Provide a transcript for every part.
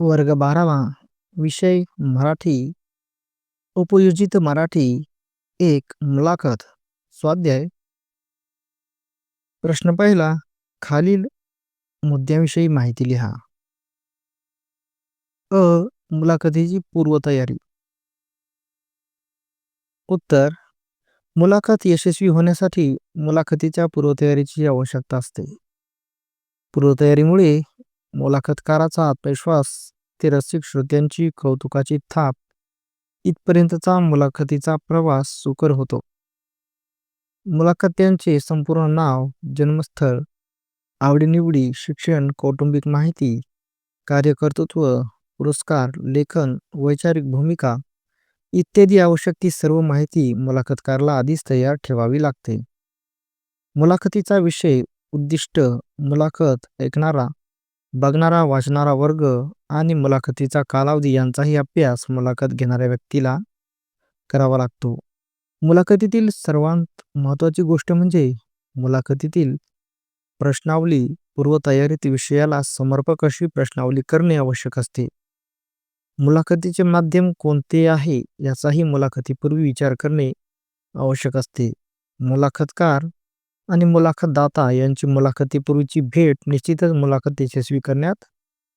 वर्ग बारावा विषय मराठी. उपयोजित मराठी. एक मुलाखत. स्वाध्याय. प्रश्न पहिला. खालील मुद्द्याविषयी माहिती लिहा. अ. मुलाखतीची पूर्वतयारी. उत्तर. मुलाखत यशस्वी होण्यासाठी मुलाखतीच्या पूर्वतयारीची आवश्यकता असते. पूर्वतयारीमुळे मुलाखतकाराचा आत्मविश्वास ते रसिक श्रोत्यांची कौतुकाची थाप. इथपर्यंतचा मुलाखतीचा प्रवास सुकर होतो. मुलाखत्यांचे संपूर्ण नाव जन्मस्थळ आवडीनिवडी शिक्षण कौटुंबिक माहिती कार्यकर्तृत्व पुरस्कार लेखन वैचारिक भूमिका इत्यादी आवश्यक ती सर्व माहिती मुलाखतकाराला आधीच तयार ठेवावी लागते. मुलाखतीचा विषय उद्दिष्ट मुलाखत ऐकणारा बघणारा वाचणारा वर्ग आणि मुलाखतीचा कालावधी यांचाही अभ्यास मुलाखत घेणाऱ्या व्यक्तीला करावा लागतो. मुलाखतीतील सर्वात महत्त्वाची गोष्ट म्हणजे मुलाखतीतील प्रश्नावली पूर्वतयारीत विषयाला समर्पक अशी प्रश्नावली करणे आवश्यक असते. मुलाखतीचे माध्यम कोणते आहे याचाही मुलाखतीपूर्वी विचार करणे आवश्यक असते. मुलाखतकार आणि मुलाखतदाता यांची मुलाखतीपूर्वीची भेट निश्चितच मुलाखत यशस्वी करण्यात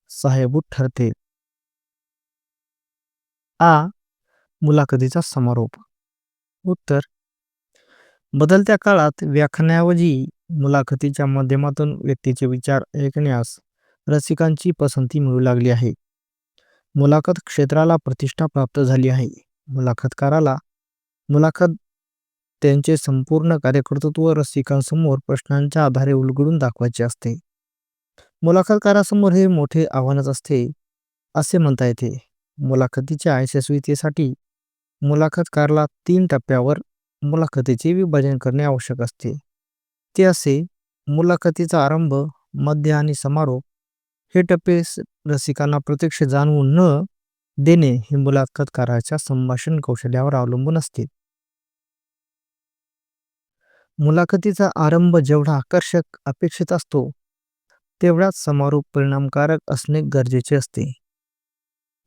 सहाय्यभूत ठरते. आ. मुलाखतीचा समारोप. उत्तर. बदलत्या काळात व्याख्यानाऐवजी मुलाखतीच्या माध्यमातून व्यक्तीचे विचार ऐकण्यास रसिकांची पसंती मिळू लागली आहे. मुलाखत क्षेत्राला प्रतिष्ठा प्राप्त झाली आहे. मुलाखतकाराला मुलाखत त्यांचे संपूर्ण कार्यकर्तृत्व रसिकांसमोर प्रश्नांच्या आधारे उलगडून दाखवायचे असते. मुलाखतकारासमोर हे मोठे आव्हानच असते असे म्हणता येते. मुलाखतीच्या यशस्वीतेसाठी मुलाखतकाराला तीन टप्प्यावर मुलाखतीचे विभाजन करणे आवश्यक असते. ते असे मुलाखतीचा आरंभ मध्य आणि समारोप हे टप्पे रसिकांना प्रत्यक्ष जाणवून न देणे हे मुलाखतकाराच्या संभाषण कौशल्यावर अवलंबून असते. मुलाखतीचा आरंभ जेवढा आकर्षक अपेक्षित असतो तेवढाच समारोप परिणामकारक असणे गरजेचे असते.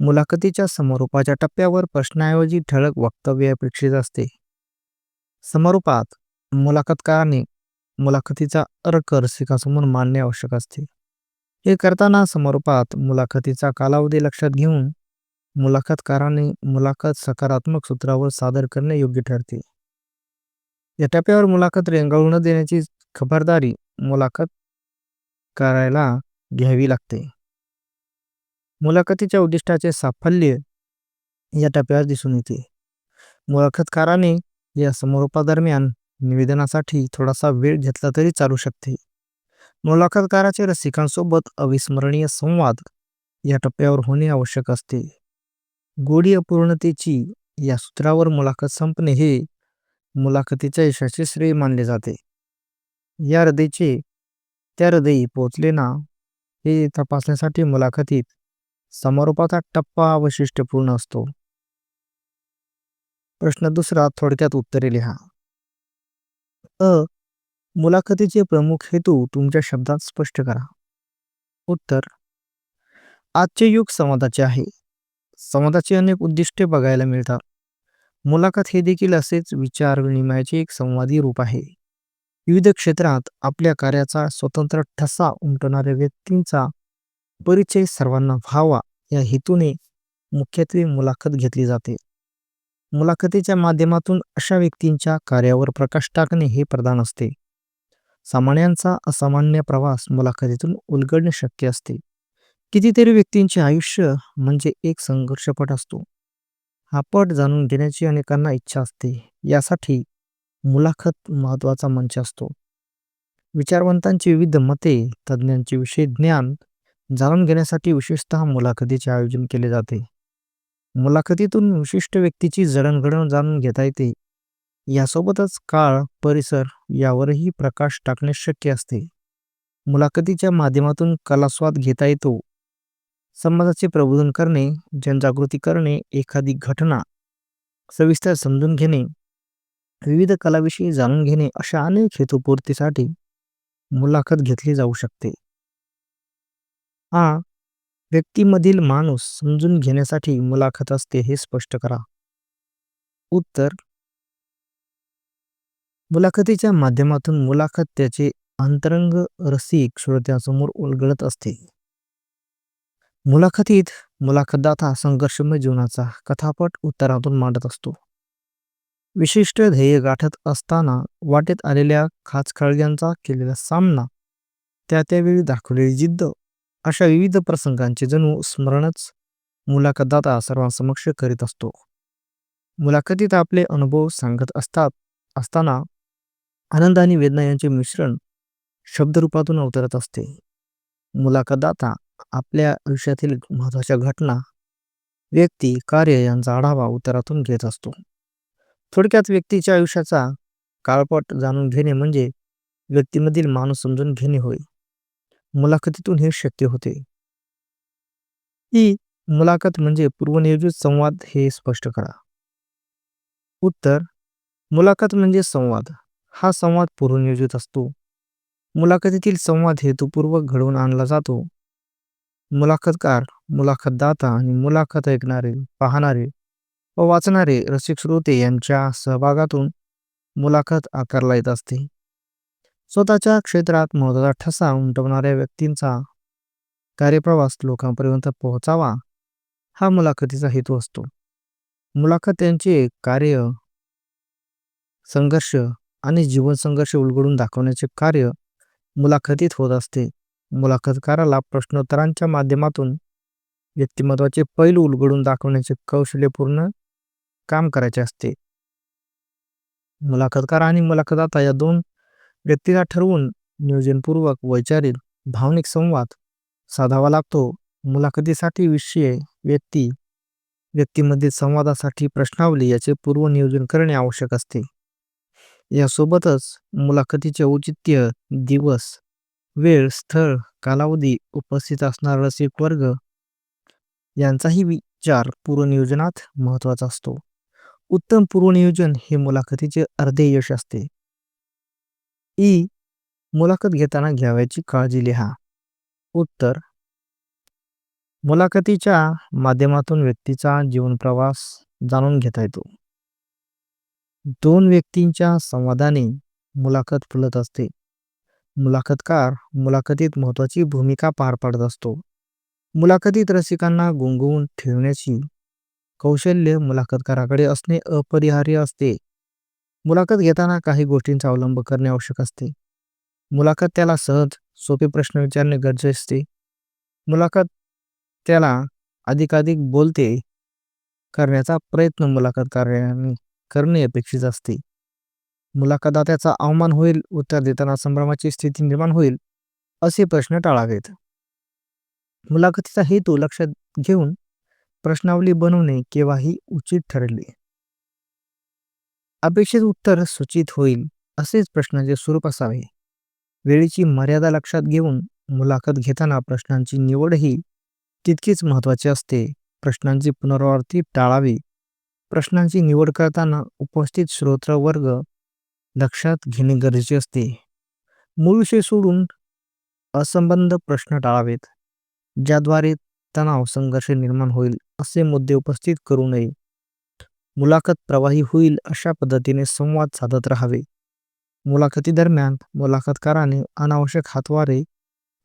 मुलाखतीच्या समारोपाच्या टप्प्यावर प्रश्नाऐवजी ठळक वक्तव्य अपेक्षित असते. समारोपात मुलाखतकाराने मुलाखतीचा अर्क रसिकासमोर मांडणे आवश्यक असते. हे करताना समारोपात मुलाखतीचा कालावधी लक्षात घेऊन मुलाखतकाराने मुलाखत सकारात्मक सूत्रावर सादर करणे योग्य ठरते. या टप्प्यावर मुलाखत रेंगाळू न देण्याची खबरदारी मुलाखत करायला घ्यावी लागते. मुलाखतीच्या उद्दिष्टाचे साफल्य या टप्प्यावर दिसून येते. मुलाखतकाराने या समारोपादरम्यान निवेदनासाठी थोडासा वेळ घेतला तरी चालू शकते. मुलाखतकाराचे रसिकांसोबत अविस्मरणीय संवाद या टप्प्यावर होणे आवश्यक असते. गोडी अपूर्णतेची या सूत्रावर मुलाखत संपणे हे मुलाखतीच्या यशाचे श्रेय मानले जाते. या हृदयचे त्या हृदयी पोचले ना हे तपासण्यासाठी मुलाखतीत समारोपाचा टप्पा वैशिष्ट्यपूर्ण असतो. प्रश्न दुसरा थोडक्यात उत्तरे लिहा. अ. मुलाखतीचे प्रमुख हेतू तुमच्या शब्दात स्पष्ट करा. उत्तर. आजचे युग संवादाचे आहे. संवादाचे अनेक उद्दिष्टे बघायला मिळतात. मुलाखत हे देखील असेच विचार विनिमयाचे एक संवादी रूप आहे. विविध क्षेत्रात आपल्या कार्याचा स्वतंत्र ठसा उमटणाऱ्या व्यक्तींचा परिचय सर्वांना व्हावा या हेतूने मुख्यत्वे मुलाखत घेतली जाते. मुलाखतीच्या माध्यमातून अशा व्यक्तींच्या कार्यावर प्रकाश टाकणे हे प्रधान असते. सामान्यांचा असामान्य प्रवास मुलाखतीतून उलगडणे शक्य असते. कितीतरी व्यक्तींचे आयुष्य म्हणजे एक संघर्षपट असतो. हा पट जाणून घेण्याची अनेकांना इच्छा असते. यासाठी मुलाखत महत्त्वाचा मंच असतो. विचारवंतांची विविध मते तज्ज्ञांचे विषय ज्ञान जाणून घेण्यासाठी विशेषतः मुलाखतीचे आयोजन केले जाते. मुलाखतीतून विशिष्ट व्यक्तीची जडणघडण जाणून घेता येते. यासोबतच काळ परिसर यावरही प्रकाश टाकणे शक्य असते. मुलाखतीच्या माध्यमातून कलास्वाद घेता येतो. समाजाचे प्रबोधन करणे जनजागृती करणे एखादी घटना सविस्तर समजून घेणे विविध कलाविषयी जाणून घेणे अशा अनेक हेतुपूर्तीसाठी मुलाखत घेतली जाऊ शकते. हा व्यक्तीमधील माणूस समजून घेण्यासाठी मुलाखत असते हे स्पष्ट करा. उत्तर मुलाखतीच्या माध्यमातून मुलाखत त्याचे अंतरंग रसिक श्रोत्यांसमोर उलगडत असते. मुलाखतीत मुलाखतदाता संघर्षमय जीवनाचा कथापट उत्तरातून मांडत असतो. विशिष्ट ध्येय गाठत असताना वाटेत आलेल्या खाचखळग्यांचा केलेला सामना त्या त्यावेळी दाखवलेली जिद्द अशा विविध प्रसंगांचे जणू स्मरणच मुलाखतदाता सर्वांसमक्ष करीत असतो. मुलाखतीत आपले अनुभव सांगत असतात असताना आनंद आणि वेदना यांचे मिश्रण शब्दरूपातून अवतरत असते. मुलाखतदाता आपल्या आयुष्यातील महत्त्वाच्या घटना व्यक्ती कार्य यांचा आढावा उत्तरातून घेत असतो. थोडक्यात व्यक्तीच्या आयुष्याचा काळपट जाणून घेणे म्हणजे व्यक्तीमधील माणूस समजून घेणे होय. मुलाखतीतून हे शक्य होते. ही मुलाखत म्हणजे पूर्वनियोजित संवाद हे स्पष्ट करा. उत्तर मुलाखत म्हणजे संवाद. हा संवाद पूर्वनियोजित असतो. मुलाखतीतील संवाद हेतुपूर्वक घडवून आणला जातो. मुलाखतकार मुलाखतदाता आणि मुलाखत ऐकणारे पाहणारे व वाचणारे रसिक श्रोते यांच्या सहभागातून मुलाखत आकारला येत असते. स्वतःच्या क्षेत्रात महत्त्वाचा ठसा उमटवणाऱ्या व्यक्तींचा कार्यप्रवास लोकांपर्यंत पोहोचावा हा मुलाखतीचा हेतू असतो. मुलाखत त्यांचे कार्य संघर्ष आणि जीवन संघर्ष उलगडून दाखवण्याचे कार्य मुलाखतीत होत असते. मुलाखतकाराला प्रश्नोत्तरांच्या माध्यमातून व्यक्तिमत्वाचे पैलू उलगडून दाखवण्याचे कौशल्यपूर्ण काम करायचे असते. मुलाखतकार आणि मुलाखतदाता या दोन व्यक्तीला ठरवून नियोजनपूर्वक वैचारिक भावनिक संवाद साधावा लागतो. मुलाखतीसाठी विषय व्यक्ती व्यक्तीमध्ये संवादासाठी प्रश्नावली याचे पूर्वनियोजन करणे आवश्यक असते. यासोबतच मुलाखतीचे औचित्य दिवस वेळ स्थळ कालावधी उपस्थित असणारा रसिक वर्ग यांचाही विचार पूर्वनियोजनात महत्त्वाचा असतो. उत्तम पूर्वनियोजन हे मुलाखतीचे अर्धे यश असते. ई. मुलाखत घेताना घ्यावयाची काळजी लिहा. उत्तर. मुलाखतीच्या माध्यमातून व्यक्तीचा जीवन प्रवास जाणून घेता येतो. दोन व्यक्तींच्या संवादाने मुलाखत फुलत असते. मुलाखतकार मुलाखतीत महत्वाची भूमिका पार पाडत असतो. मुलाखतीत रसिकांना गुंगवून ठेवण्याची कौशल्य मुलाखतकाराकडे असणे अपरिहार्य असते. मुलाखत घेताना काही गोष्टींचा अवलंब करणे आवश्यक असते. मुलाखत त्याला सहज सोपे प्रश्न विचारणे गरजेचे असते. मुलाखत त्याला अधिकाधिक बोलते करण्याचा प्रयत्न मुलाखतकाराने करणे अपेक्षित असते. मुलाखतदात्याचा अवमान होईल उत्तर देताना संभ्रमाची स्थिती निर्माण होईल असे प्रश्न टाळावेत मुलाखतीचा हेतू लक्षात घेऊन प्रश्नावली बनवणे केव्हाही उचित ठरले. अपेक्षित उत्तर सूचित होईल असेच प्रश्नाचे स्वरूप असावे. वेळेची मर्यादा लक्षात घेऊन मुलाखत घेताना प्रश्नांची निवडही तितकीच महत्वाची असते. प्रश्नांची पुनरावृत्ती टाळावी. प्रश्नांची निवड करताना उपस्थित श्रोत्र वर्ग लक्षात घेणे गरजेचे असते. मूळ विषय सोडून असंबंध प्रश्न टाळावेत ज्याद्वारे तणाव संघर्ष निर्माण होईल असे मुद्दे उपस्थित करू नये. मुलाखत प्रवाही होईल अशा पद्धतीने संवाद साधत राहावे. मुलाखती दरम्यान मुलाखतकाराने अनावश्यक हातवारे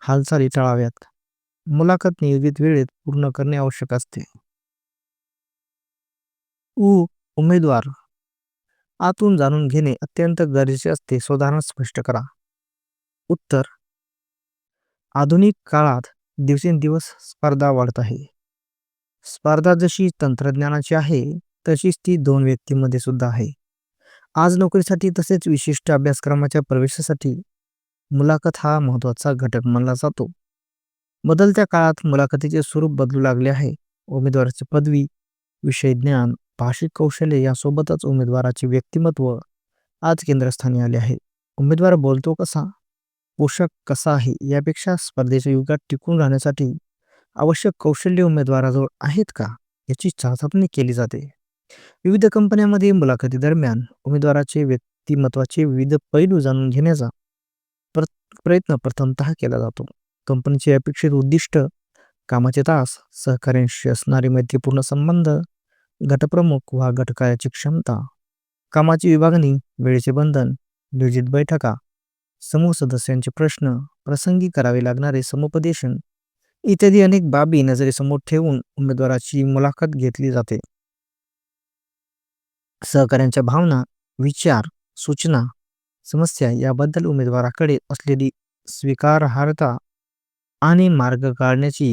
हालचाली टाळाव्यात. मुलाखत नियोजित वेळेत पूर्ण करणे आवश्यक असते. उ. उमेदवार आतून जाणून घेणे अत्यंत गरजेचे असते सुधारणा स्पष्ट करा. उत्तर. आधुनिक काळात दिवसेंदिवस स्पर्धा वाढत आहे. स्पर्धा जशी तंत्रज्ञानाची आहे तशीच ती दोन व्यक्तींमध्ये सुद्धा आहे. आज नोकरीसाठी तसेच विशिष्ट अभ्यासक्रमाच्या प्रवेशासाठी मुलाखत हा महत्त्वाचा घटक मानला जातो. बदलत्या काळात मुलाखतीचे स्वरूप बदलू लागले आहे. उमेदवाराची पदवी विषय ज्ञान भाषिक कौशल्य यासोबतच उमेदवाराचे व्यक्तिमत्व आज केंद्रस्थानी आले आहे. उमेदवार बोलतो कसा? पोषक कसा आहे? यापेक्षा स्पर्धेच्या युगात टिकून राहण्यासाठी आवश्यक कौशल्य उमेदवाराजवळ आहेत का? याची चाचपणी केली जाते. विविध कंपन्यांमध्ये मुलाखती दरम्यान उमेदवाराचे व्यक्तिमत्वाचे विविध पैलू जाणून घेण्याचा प्रयत्न प्रथमतः केला जातो. कंपनीचे अपेक्षित उद्दिष्ट कामाचे तास सहकार्यांशी असणारे मैत्रीपूर्ण संबंध गटप्रमुख वा गटकार्याची क्षमता कामाची विभागणी वेळेचे बंधन नियोजित बैठका समूह सदस्यांचे प्रश्न प्रसंगी करावे लागणारे समुपदेशन इत्यादी अनेक बाबी नजरेसमोर ठेवून उमेदवाराची मुलाखत घेतली जाते. सहकार्यांच्या भावना विचार सूचना समस्या याबद्दल उमेदवाराकडे असलेली स्वीकारार्हता आणि मार्ग काढण्याची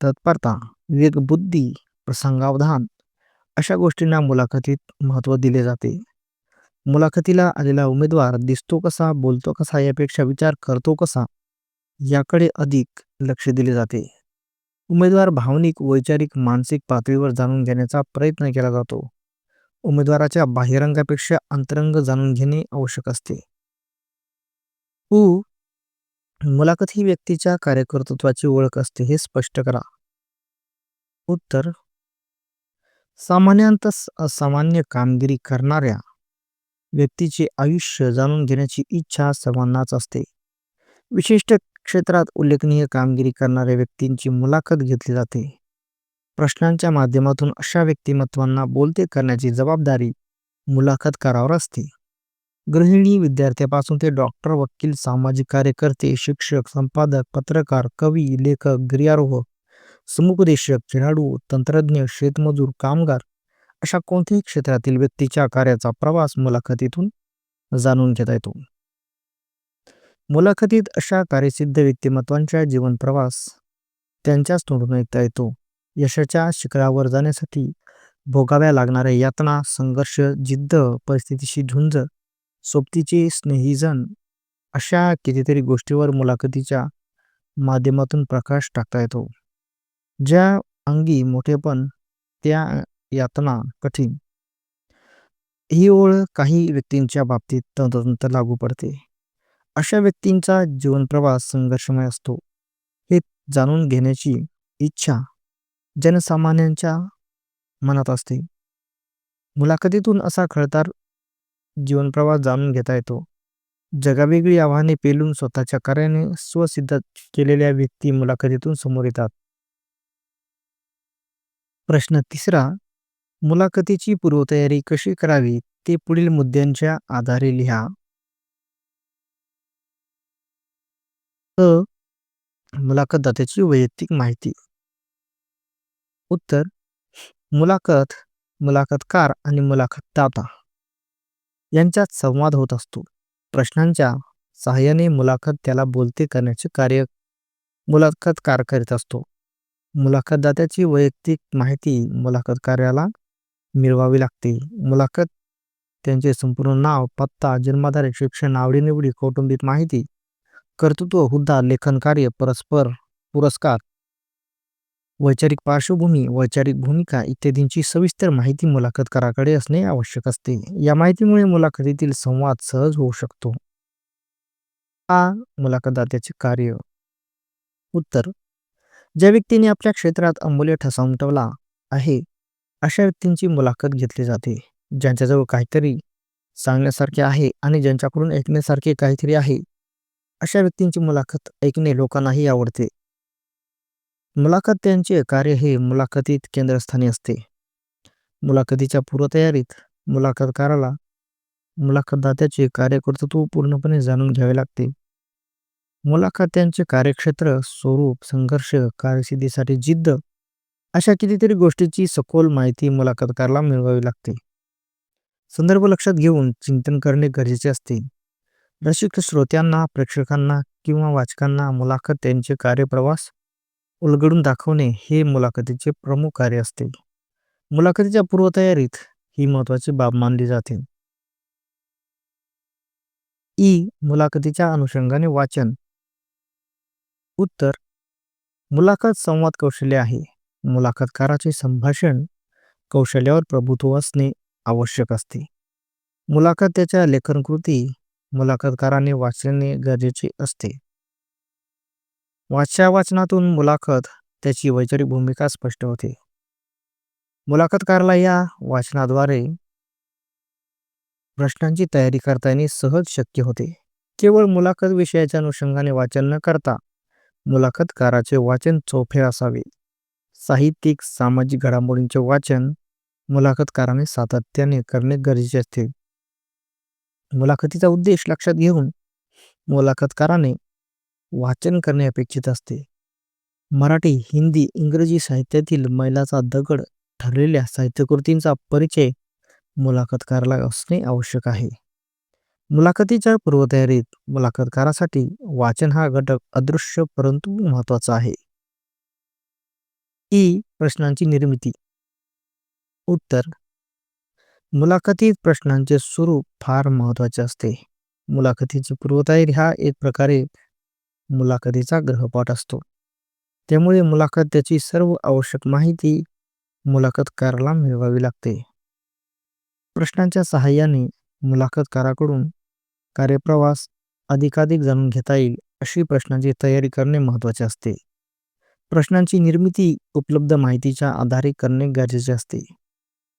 तत्परता विवेकबुद्धी प्रसंगावधान अशा गोष्टींना मुलाखतीत महत्त्व दिले जाते. मुलाखतीला आलेला उमेदवार दिसतो कसा बोलतो कसा यापेक्षा विचार करतो कसा याकडे अधिक लक्ष दिले जाते. उमेदवार भावनिक वैचारिक मानसिक पातळीवर जाणून घेण्याचा प्रयत्न केला जातो. उमेदवाराच्या बाह्यरंगापेक्षा अंतरंग जाणून घेणे आवश्यक असते. उ. मुलाखत ही व्यक्तीच्या कार्यकर्तृत्वाची ओळख असते हे स्पष्ट करा. उत्तर सामान्यांत असामान्य कामगिरी करणाऱ्या व्यक्तीचे आयुष्य जाणून घेण्याची इच्छा सर्वांनाच असते. विशिष्ट क्षेत्रात उल्लेखनीय कामगिरी करणाऱ्या व्यक्तींची मुलाखत घेतली जाते. प्रश्नांच्या माध्यमातून अशा व्यक्तिमत्वांना बोलते करण्याची जबाबदारी मुलाखतकारावर असते. गृहिणी विद्यार्थ्यापासून ते डॉक्टर वकील सामाजिक कार्यकर्ते शिक्षक संपादक पत्रकार कवी लेखक गिर्यारोह समुपदेशक खेळाडू तंत्रज्ञ शेतमजूर कामगार अशा कोणत्याही क्षेत्रातील व्यक्तीच्या कार्याचा प्रवास मुलाखतीतून जाणून घेता येतो. मुलाखतीत अशा कार्यसिद्ध व्यक्तिमत्त्वांच्या जीवन प्रवास त्यांच्याच तोंडून ऐकता येतो. यशाच्या शिखरावर जाण्यासाठी भोगाव्या लागणाऱ्या यातना संघर्ष जिद्द परिस्थितीशी झुंज सोबतीचे स्नेहीजन अशा कितीतरी गोष्टीवर मुलाखतीच्या माध्यमातून प्रकाश टाकता येतो. ज्या अंगी मोठेपण त्या यातना कठीण. ही ओळ काही व्यक्तींच्या बाबतीत तंतोतंत लागू पडते. अशा व्यक्तींचा जीवनप्रवास संघर्षमय असतो. हे जाणून घेण्याची इच्छा जनसामान्यांच्या मनात असते. मुलाखतीतून असा खळतार जीवनप्रवास जाणून घेता येतो. जगावेगळी आव्हाने पेलून स्वतःच्या कार्याने स्वसिद्ध केलेल्या व्यक्ती मुलाखतीतून समोर येतात. प्रश्न तिसरा मुलाखतीची पूर्वतयारी कशी करावी ते पुढील मुद्द्यांच्या आधारे लिहा. अ. मुलाखतदात्याची वैयक्तिक माहिती. उत्तर मुलाखत मुलाखतकार आणि मुलाखतदाता यांच्यात संवाद होत असतो. प्रश्नांच्या सहाय्याने मुलाखत त्याला बोलते करण्याचे कार्य मुलाखतकार करीत असतो. मुलाखतदात्याची वैयक्तिक माहिती मुलाखतकार्याला मिळवावी लागते. मुलाखत त्यांचे संपूर्ण नाव पत्ता जन्मतारीख शिक्षण आवडीनिवडी कौटुंबिक माहिती कर्तृत्व हुद्दा लेखन कार्य परस्पर पुरस्कार वैचारिक पार्श्वभूमी वैचारिक भूमिका इत्यादींची सविस्तर माहिती मुलाखतकाराकडे असणे आवश्यक असते. या माहितीमुळे मुलाखतीतील संवाद सहज होऊ शकतो. आ. मुलाखतदात्याचे कार्य. उत्तर. ज्या व्यक्तीने आपल्या क्षेत्रात अमूल्य ठसा उमटवला आहे अशा व्यक्तींची मुलाखत घेतली जाते ज्यांच्याजवळ काहीतरी सांगण्यासारखे आहे आणि ज्यांच्याकडून ऐकण्यासारखे काहीतरी आहे अशा व्यक्तींची मुलाखत ऐकणे लोकांनाही आवडते. मुलाखत त्यांचे कार्य हे मुलाखतीत केंद्रस्थानी असते. मुलाखतीच्या पूर्वतयारीत मुलाखतकाराला मुलाखतदात्याचे कार्यकर्तृत्व पूर्णपणे जाणून घ्यावे लागते. मुलाखत्यांचे कार्यक्षेत्र स्वरूप संघर्ष कार्यसिद्धीसाठी जिद्द अशा कितीतरी गोष्टीची सखोल माहिती मुलाखतकाराला मिळवावी लागते. संदर्भ लक्षात घेऊन चिंतन करणे गरजेचे असते. रसिक श्रोत्यांना प्रेक्षकांना किंवा वाचकांना मुलाखत त्यांचे कार्यप्रवास उलगडून दाखवणे हे मुलाखतीचे प्रमुख कार्य असते. मुलाखतीच्या पूर्वतयारीत ही महत्वाची बाब मानली जाते. ई. मुलाखतीच्या अनुषंगाने वाचन उत्तर मुलाखत संवाद कौशल्य आहे. मुलाखतकाराचे संभाषण कौशल्यावर प्रभुत्व असणे आवश्यक असते. मुलाखत त्याच्या लेखनकृती मुलाखतकाराने वाचणे गरजेचे असते. वाचच्या वाचनातून मुलाखत त्याची वैचारिक भूमिका स्पष्ट होते. मुलाखतकारला या वाचनाद्वारे प्रश्नांची तयारी करता येणे सहज शक्य होते. केवळ मुलाखत विषयाच्या अनुषंगाने वाचन न करता मुलाखतकाराचे वाचन सोपे असावे. साहित्यिक सामाजिक घडामोडींचे वाचन मुलाखतकाराने सातत्याने करणे गरजेचे असते. मुलाखतीचा उद्देश लक्षात घेऊन मुलाखतकाराने वाचन करणे अपेक्षित असते. मराठी हिंदी इंग्रजी साहित्यातील मैलाचा दगड ठरलेल्या साहित्यकृतींचा परिचय मुलाखतकाराला असणे आवश्यक आहे. मुलाखतीच्या पूर्वतयारीत मुलाखतकारासाठी वाचन हा घटक अदृश्य परंतु महत्त्वाचा आहे. ई. प्रश्नांची निर्मिती. उत्तर. मुलाखतीत प्रश्नांचे स्वरूप फार महत्त्वाचे असते. मुलाखतीची पूर्वतयारी हा एक प्रकारे मुलाखतीचा ग्रहपाठ असतो. त्यामुळे मुलाखत त्याची सर्व आवश्यक माहिती मुलाखतकाराला मिळवावी लागते. प्रश्नांच्या सहाय्याने मुलाखतकाराकडून कार्यप्रवास अधिकाधिक जाणून घेता येईल अशी प्रश्नांची तयारी करणे महत्त्वाचे असते. प्रश्नांची निर्मिती उपलब्ध माहितीच्या आधारे करणे गरजेचे असते.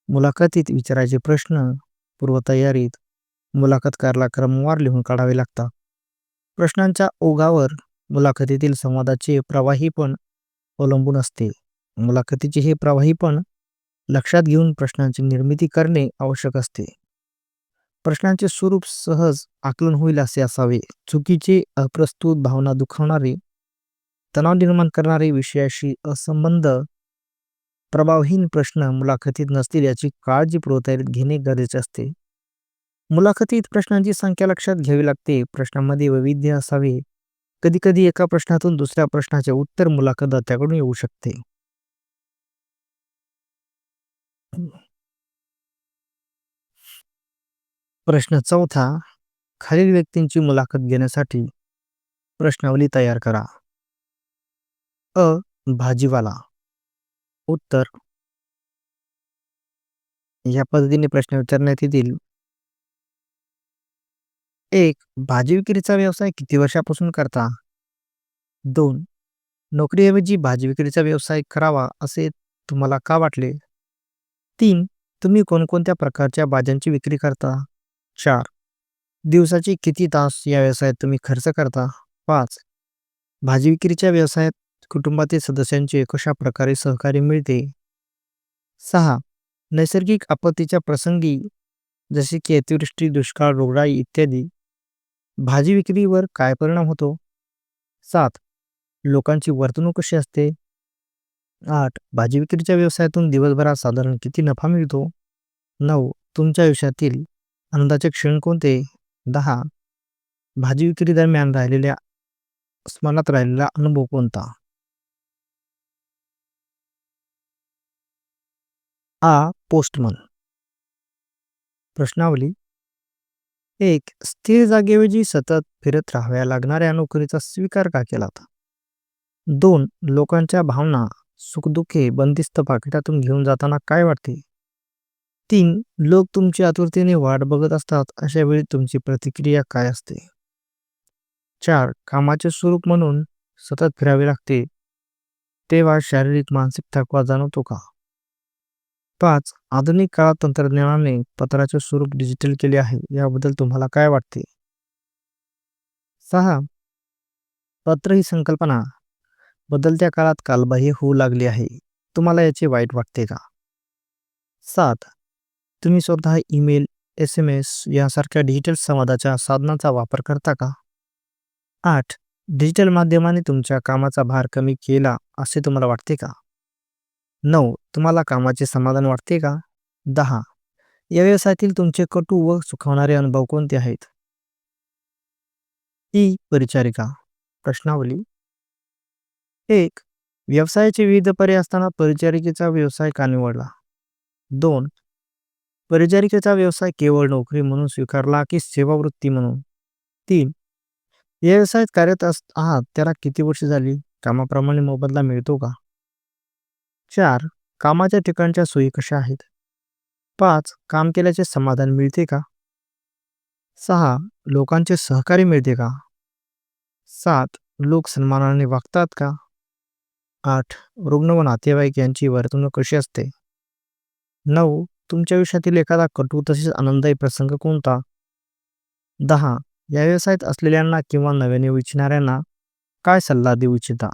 मुलाखतीत विचारायचे प्रश्न पूर्वतयारीत मुलाखतकारला क्रमवार लिहून काढावे लागतात. प्रश्नांच्या ओघावर मुलाखतीतील संवादाचे प्रवाही पण अवलंबून असते. मुलाखतीचे हे प्रवाही पण लक्षात घेऊन प्रश्नांची निर्मिती करणे आवश्यक असते. प्रश्नांचे स्वरूप सहज आकलन होईल असे असावे. चुकीचे अप्रस्तुत भावना दुखावणारे तणाव निर्माण करणारे विषयाशी असंबंध प्रभावहीन प्रश्न मुलाखतीत नसतील याची काळजी तयारीत घेणे गरजेचे असते. मुलाखतीत प्रश्नांची संख्या लक्षात घ्यावी लागते. प्रश्नांमध्ये वैविध्य असावे. कधीकधी एका प्रश्नातून दुसऱ्या प्रश्नाचे उत्तर मुलाखतदात्याकडून येऊ शकते. प्रश्न चौथा खालील व्यक्तींची मुलाखत घेण्यासाठी प्रश्नावली तयार करा. अ. भाजीवाला. उत्तर. या पद्धतीने प्रश्न विचारण्यात येतील. एक भाजी विक्रीचा व्यवसाय किती वर्षापासून करता? दोन नोकरीऐवजी भाजी विक्रीचा व्यवसाय करावा असे तुम्हाला का वाटले? तीन तुम्ही कोणकोणत्या प्रकारच्या भाज्यांची विक्री करता? चार. दिवसाचे किती तास या व्यवसायात तुम्ही खर्च करता? पाच. भाजी विक्रीच्या व्यवसायात कुटुंबातील सदस्यांचे कशा प्रकारे सहकार्य मिळते? सहा. नैसर्गिक आपत्तीच्या प्रसंगी जसे की अतिवृष्टी दुष्काळ रोगराई इत्यादी भाजी विक्रीवर काय परिणाम होतो? सात. लोकांची वर्तणूक कशी असते? आठ. भाजी विक्रीच्या व्यवसायातून दिवसभरात साधारण किती नफा मिळतो? नऊ. तुमच्या आयुष्यातील आनंदाचे क्षण कोणते? दहा. भाजी विक्री दरम्यान राहिलेल्या स्मरणात राहिलेला अनुभव कोणता? आ. पोस्टमन. प्रश्नावली. एक. स्थिर जागेऐवजी सतत फिरत राहाव्या लागणाऱ्या नोकरीचा स्वीकार का केला होता? दोन. लोकांच्या भावना सुखदुःखे बंदिस्त पाकिटातून घेऊन जाताना काय वाटते? तीन लोक तुमची आतुरतेने वाट बघत असतात अशा वेळी तुमची प्रतिक्रिया काय असते? चार कामाचे स्वरूप म्हणून सतत फिरावे लागते. तेव्हा शारीरिक मानसिक थकवा जाणवतो का? पाच आधुनिक काळात तंत्रज्ञानाने पत्राचे स्वरूप डिजिटल केले आहे याबद्दल तुम्हाला काय वाटते? सहा पत्र ही संकल्पना. बदलत्या काळात कालबाह्य होऊ लागली आहे. तुम्हाला याचे वाईट वाटते का? सात तुम्ही स्वतः ईमेल एस एम एस यासारख्या डिजिटल संवादाच्या साधनांचा वापर करता का? आठ. डिजिटल माध्यमाने तुमच्या कामाचा भार कमी केला असे तुम्हाला वाटते का? नऊ. तुम्हाला कामाचे समाधान वाटते का? दहा. या व्यवसायातील तुमचे कटू व सुखावणारे अनुभव कोणते आहेत? ई. परिचारिका. प्रश्नावली. एक. व्यवसायाचे विविध पर्याय असताना परिचारिकेचा व्यवसाय का निवडला? दोन. परिचारिकेचा व्यवसाय केवळ नोकरी म्हणून स्वीकारला की सेवावृत्ती म्हणून? तीन या व्यवसायात कार्यरत आहात त्याला किती वर्ष झाली? कामाप्रमाणे मोबदला मिळतो का? चार कामाच्या ठिकाणच्या सोयी कशा आहेत? पाच काम केल्याचे समाधान मिळते का? सहा लोकांचे सहकार्य मिळते का? सात लोक सन्मानाने वागतात का? आठ रुग्ण व नातेवाईक यांची वर्तणूक कशी असते? नऊ तुमच्या आयुष्यातील एखादा कटू तसेच आनंददायी प्रसंग कोणता? दहा. या व्यवसायात असलेल्यांना किंवा नव्याने विचणाऱ्यांना काय सल्ला देऊ इच्छिता?